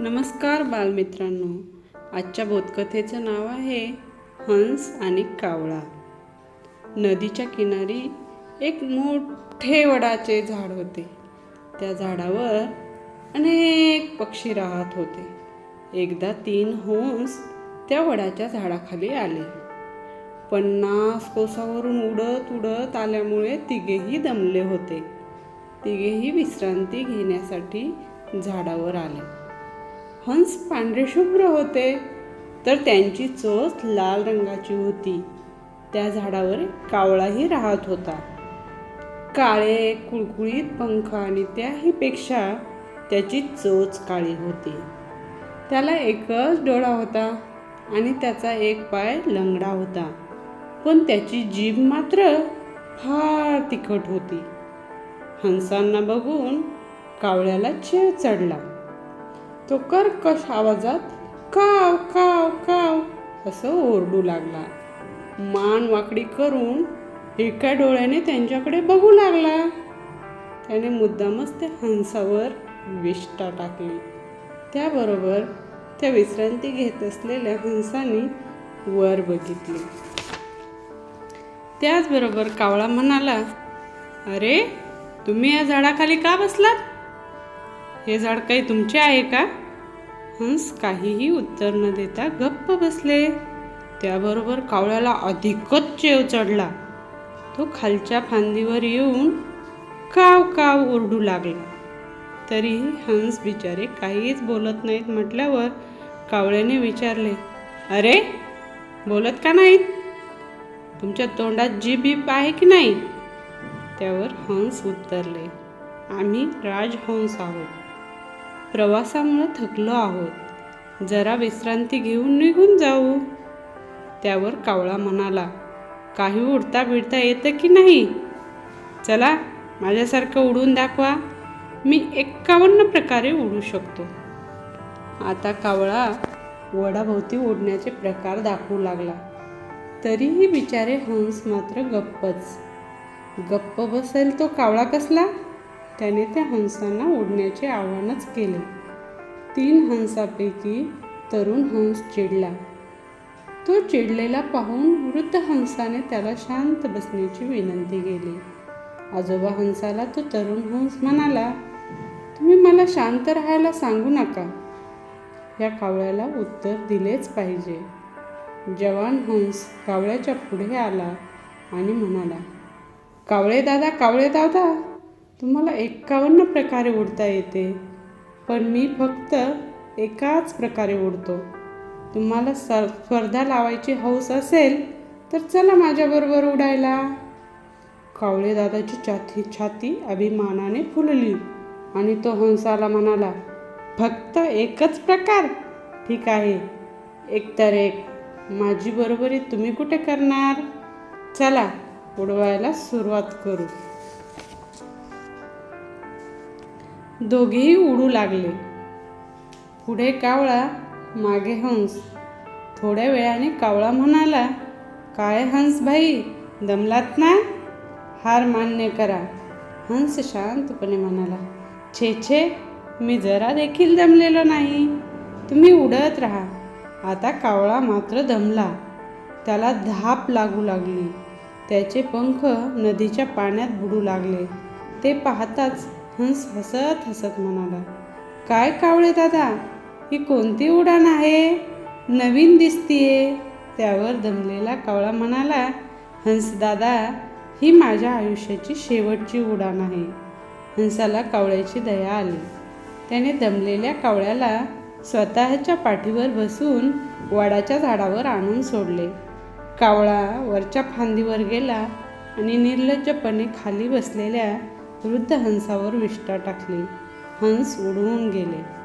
नमस्कार बालमित्रांनो. आजच्या बोधकथेचं नाव आहे हंस आणि कावळा. नदीच्या किनारी एक मोठे वडाचे झाड होते. त्या झाडावर अनेक पक्षी राहत होते. एकदा तीन हंस त्या वडाच्या झाडाखाली आले. पन्नास कोसावरून उडत उडत आल्यामुळे तिघेही दमले होते. तिघेही विश्रांती घेण्यासाठी झाडावर आले. हंस पांढरे शुभ्र होते. तर त्यांची चोच लाल रंगाची होती. त्या झाडावर कावळाही राहत होता. काळे कुळकुळीत पंख आणि त्याहीपेक्षा त्याची चोच काळी होती. त्याला एकच डोळा होता आणि त्याचा एक पाय लंगडा होता. पण त्याची जीभ मात्र फार तिखट होती. हंसांना बघून कावळ्याला चेव चढला. तो कर्कश आवाजात काव काव काव असं ओरडू लागला. मान वाकडी करून एका डोळ्याने त्यांच्याकडे बघू लागला. त्याने मुद्दामच त्या हंसावर विष्ठा टाकली. त्याबरोबर त्या विश्रांती घेत असलेल्या हंसाने वर बघितले. त्याचबरोबर कावळा म्हणाला अरे तुम्ही या झाडाखाली का बसलात? हे झाड काही तुमचे आहे का? हंस काहीही उत्तर न देता गप्प बसले. त्याबरोबर कावळ्याला अधिकच चेव चढला. तो खालच्या फांदीवर येऊन काव काव ओरडू लागला. तरीही हंस बिचारे काहीच बोलत नाहीत म्हटल्यावर कावळ्याने विचारले अरे बोलत का नाहीत? तुमच्या तोंडात जी बीप आहे की नाही? त्यावर हंस उत्तरले आम्ही राजहंस आहोत. प्रवासामुळे थकलो आहोत. जरा विश्रांती घेऊन निघून जाऊ. त्यावर कावळा म्हणाला काही उडता बिडता येतं की नाही? चला माझ्यासारखं उडून दाखवा. मी एक्कावन्न प्रकारे उडू शकतो. आता कावळा वडाभोवती ओढण्याचे प्रकार दाखवू लागला. तरीही बिचारे हंस मात्र गप्पच. गप्प बसेल तो कावळा कसला? त्याने त्या हंसांना ओढण्याचे आव्हानच केले. तीन हंसापैकी तरुण हंस चिडला. तो चिडलेला पाहून वृद्ध हंसाने त्याला शांत बसण्याची विनंती केली. आजोबा हंसाला तो तरुण हंस म्हणाला तुम्ही मला शांत राहायला सांगू नका. या कावळ्याला उत्तर दिलेच पाहिजे. जवान हंस कावळ्याच्या पुढे आला आणि म्हणाला कावळे दादा कावळे दादा तुम्हाला एक्कावन्न प्रकारे उडता येते पण मी फक्त एकाच प्रकारे उडतो तुम्हाला सर स्पर्धा लावायची हौस असेल तर चला माझ्याबरोबर उडायला कावळे दादाची छाती छाती अभिमानाने फुलली आणि तो हंसाला म्हणाला फक्त एकच प्रकार. ठीक आहे. एकतर एक. माझी बरोबरी तुम्ही कुठे करणार? चला उडवायला सुरुवात करू. दोघेही उडू लागले. पुढे कावळा मागे हंस. थोड्या वेळाने कावळा म्हणाला काय हंस भाई दमलात ना? हार मान्य करा. हंस शांतपणे म्हणाला छे छे मी जरा देखील दमलेलो नाही. तुम्ही उडत राहा. आता कावळा मात्र दमला. त्याला धाप लागू लागली. त्याचे पंख नदीच्या पाण्यात बुडू लागले. ते पाहताच हंस हसत हसत म्हणाला काय कावळे दादा ही कोणती उडाण आहे? नवीन दिसतीये. त्यावर दमलेला कावळा म्हणाला हंस दादा ही माझ्या आयुष्याची शेवटची उडाण आहे. हंसाला कावळ्याची दया आली. त्याने दमलेल्या कावळ्याला स्वतःच्या पाठीवर बसून वाडाच्या झाडावर आणून सोडले. कावळा वरच्या फांदीवर गेला आणि निर्लज्जपणे खाली बसलेल्या वृद्ध हंसावर विष्ठा टाकली. हंस उडवून गेले.